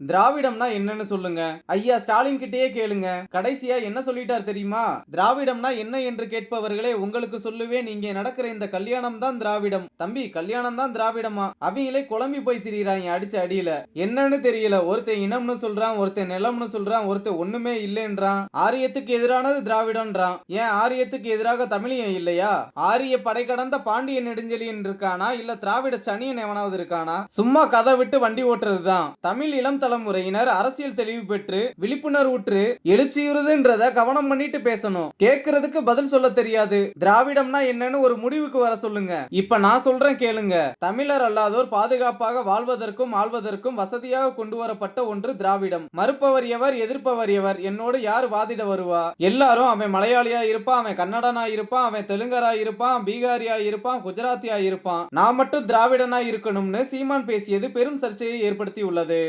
திராவிடம்னா என்னன்னு சொல்லுங்க. ஐயா ஸ்டாலின் கிட்டேயே கேளுங்க. கடைசியா என்ன சொல்லிட்டார் தெரியுமா? திராவிடம்னா என்ன என்று கேட்பவர்களே உங்களுக்கு சொல்லுவே நீங்க நடக்கிற இந்த கல்யாணம் தான் திராவிடம். தம்பி கல்யாணம் தான் திராவிடமா? அவங்களே குழம்பி போய் திரியிறாங்க அடிச்ச அடியில. என்னன்னு தெரியல. ஒருத்தன் இனம்னு சொல்றான் ஒருத்தன் நிலம்னு சொல்றான் ஒருத்தன் ஒண்ணுமே இல்லைன்றான். ஆரியத்துக்கு எதிரானது திராவிடன்றான். ஏன் ஆரியத்துக்கு எதிராக தமிழியம் இல்லையா? ஆரிய படை கடந்த பாண்டிய நெடுஞ்செலியன் இருக்கானா? இல்ல திராவிட சனியன் எவனாவது இருக்கானா? சும்மா கதை விட்டு வண்டி ஓட்டுறதுதான். தமிழ் இளம் தலைமுறையினர் அரசியல் தெளிவு பெற்று விழிப்புணர்வுற்று எழுச்சியுறுதுன்றத கவனம் பண்ணிட்டு பேசணும். கேட்கறதுக்கு பதில் சொல்ல தெரியாது. திராவிடம்னா என்னன்னு ஒரு முடிவுக்கு வர சொல்லுங்க. இப்ப நான் சொல்றேன் கேளுங்க. தமிழர் அல்லாதோர் பாதுகாப்பாக வாழ்வதற்கும் ஆழ்வதற்கும் வசதியாக கொண்டு வரப்பட்ட ஒன்று திராவிடம். மறுப்பவர் எவர் எதிர்ப்பவர் எவர்? என்னோடு யார் வாதிட வருவா? எல்லாரும் அவன் மலையாளியா இருப்பான் அவன் கன்னடனா இருப்பான் அவன் தெலுங்கரா இருப்பான் பீகாரியா இருப்பான் குஜராத்தியா இருப்பான். நான் மட்டும் திராவிடனா இருக்கணும்னு சீமான் பேசியது பெரும் சர்ச்சையை ஏற்படுத்தி உள்ளது.